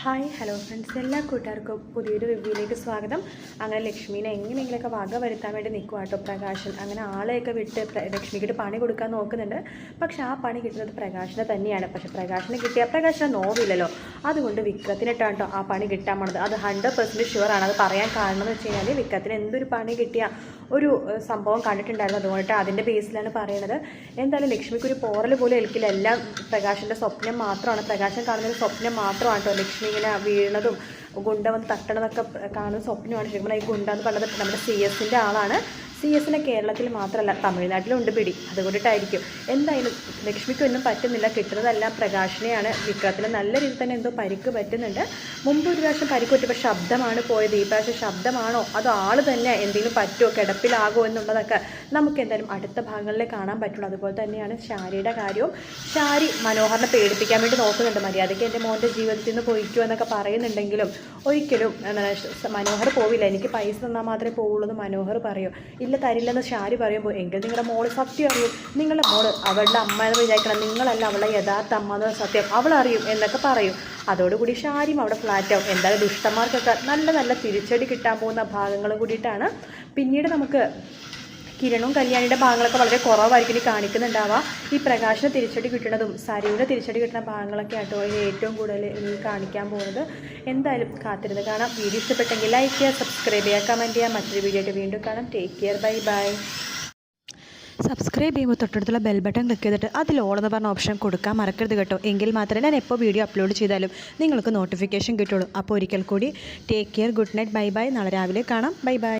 Hi hello friends എല്ലാ കൂട്ടുകാർക്കും പുതിയൊരു റിവ്യൂയിലേക്ക് സ്വാഗതം. അങ്ങനെ ലക്ഷ്മീനെ എങ്ങനെയെങ്കിലുമൊക്കെ വക വരുത്താൻ വേണ്ടി നിൽക്കുക കേട്ടോ പ്രകാശൻ. അങ്ങനെ ആളെയൊക്കെ വിട്ട് ലക്ഷ്മിക്കിട്ട് പണി കൊടുക്കാൻ നോക്കുന്നുണ്ട്. പക്ഷെ ആ പണി കിട്ടുന്നത് പ്രകാശിനെ തന്നെയാണ്. പക്ഷെ പ്രകാശിനെ കിട്ടിയ പ്രകാശിനെ നോവില്ലല്ലോ. അതുകൊണ്ട് വിക്രത്തിനിട്ടാണ് ആ പണി കിട്ടാൻ പോണത്. അത് ഹൺഡ്രഡ് പെർസെന്റ് ഷുവറാണ് അത് പറയാൻ കാരണം എന്ന് വെച്ച് കഴിഞ്ഞാൽ വിക്രത്തിന് എന്തൊരു പണി കിട്ടിയ ഒരു സംഭവം കണ്ടിട്ടുണ്ടായിരുന്നു. അതുകൊണ്ട് അതിന്റെ ബേസിലാണ് പറയണത്. എന്തായാലും ലക്ഷ്മിക്കൊരു പോറൽ പോലും ഏൽക്കില്ല. എല്ലാം പ്രകാശിന്റെ സ്വപ്നം മാത്രമാണ്. പ്രകാശൻ കാണുന്നൊരു സ്വപ്നം മാത്രമാണ് കേട്ടോ ലക്ഷ്മി ഇങ്ങനെ വീണതും ഗുണ്ട വന്ന് തട്ടണതൊക്കെ കാണുന്ന സ്വപ്നമാണ്. ശരിക്കും ഈ ഗുണ്ട എന്ന് പറയുന്നത് നമ്മുടെ സി എസിന്റെ ആളാണ്. സി എസിനെ കേരളത്തിൽ മാത്രമല്ല തമിഴ്നാട്ടിലും ഉണ്ട് പിടി. അതുകൊണ്ടിട്ടായിരിക്കും. എന്തായാലും ലക്ഷ്മിക്കൊന്നും പറ്റുന്നില്ല. കിട്ടുന്നതെല്ലാം പ്രകാശിനെയാണ്. വിക്രത്തിന് നല്ല രീതിയിൽ തന്നെ എന്തോ പരിക്ക് പറ്റുന്നുണ്ട്. മുമ്പ് ഒരു പ്രാവശ്യം പരിക്ക് പറ്റിയപ്പോൾ ശബ്ദമാണ് പോയത്. ഈ പ്രാവശ്യം ശബ്ദമാണോ? അതോ ആൾ തന്നെ എന്തെങ്കിലും പറ്റുമോ കിടപ്പിലാകോ എന്നുള്ളതൊക്കെ നമുക്ക് എന്തായാലും അടുത്ത ഭാഗങ്ങളിൽ കാണാൻ പറ്റുള്ളൂ. അതുപോലെ തന്നെയാണ് ശാരിയുടെ കാര്യവും. ശാരി മനോഹറിനെ പേടിപ്പിക്കാൻ വേണ്ടി നോക്കുന്നുണ്ട്. മര്യാദയ്ക്ക് എന്റെ മോന്റെ ജീവിതത്തിൽ നിന്ന് പോയിക്കോ എന്നൊക്കെ പറയുന്നുണ്ടെങ്കിലും ഒരിക്കലും മനോഹർ പോവില്ല. എനിക്ക് പൈസ തന്നാൽ മാത്രമേ പോവുള്ളൂ എന്ന് മനോഹർ പറയൂ. ഇല്ല തരില്ലെന്ന് ഷാരി പറയുമ്പോൾ എങ്കിൽ നിങ്ങളുടെ മോൾ സത്യം അറിയും. നിങ്ങളുടെ മോൾ അവളുടെ അമ്മ എന്ന് വിചാരിക്കണം. നിങ്ങളല്ല അവളെ യഥാർത്ഥ അമ്മ എന്ന് സത്യം അവളറിയും എന്നൊക്കെ പറയും. അതോടുകൂടി ഷാരിയും അവിടെ ഫ്ലാറ്റാവും എന്തായാലും ദുഷ്ടന്മാർക്കൊക്കെ നല്ല നല്ല തിരിച്ചടി കിട്ടാൻ പോകുന്ന ഭാഗങ്ങളും കൂടിയിട്ടാണ്. പിന്നീട് നമുക്ക് കിരണും കല്യാണിയുടെ ഭാഗങ്ങളൊക്കെ വളരെ കുറവായിരിക്കും ഇനി കാണിക്കുന്നുണ്ടാവുക. ഈ പ്രകാശിന് തിരിച്ചടി കിട്ടുന്നതും സരിയുടെ തിരിച്ചടി കിട്ടുന്ന ഭാഗങ്ങളൊക്കെ ആട്ടോ ഇനി ഏറ്റവും കൂടുതൽ ഇനി കാണിക്കാൻ പോകുന്നത്. എന്തായാലും കാത്തിരുന്ന് കാണാം. വീഡിയോ ഇഷ്ടപ്പെട്ടെങ്കിൽ ലൈക്ക് ചെയ്യുക സബ്സ്ക്രൈബ് ചെയ്യുക കമന്റ് ചെയ്യുക. മറ്റൊരു വീഡിയോ ആയിട്ട് വീണ്ടും കാണാം. Take care bye bye subscribe ചെയ്യുമ്പോൾ തൊട്ടടുത്തുള്ള ബെൽ ബട്ടൺ ക്ലിക്ക് ചെയ്തിട്ട് അതിൽ ഓളെന്ന് പറഞ്ഞ ഓപ്ഷൻ കൊടുക്കാൻ മറക്കരുത് കേട്ടോ. എങ്കിൽ മാത്രമേ ഞാൻ എപ്പോൾ വീഡിയോ അപ്ലോഡ് ചെയ്താലും നിങ്ങൾക്ക് നോട്ടിഫിക്കേഷൻ കിട്ടുള്ളൂ. അപ്പോൾ ഒരിക്കൽ കൂടി take care good night bye bye നാളെ രാവിലെ കാണാം. Bye bye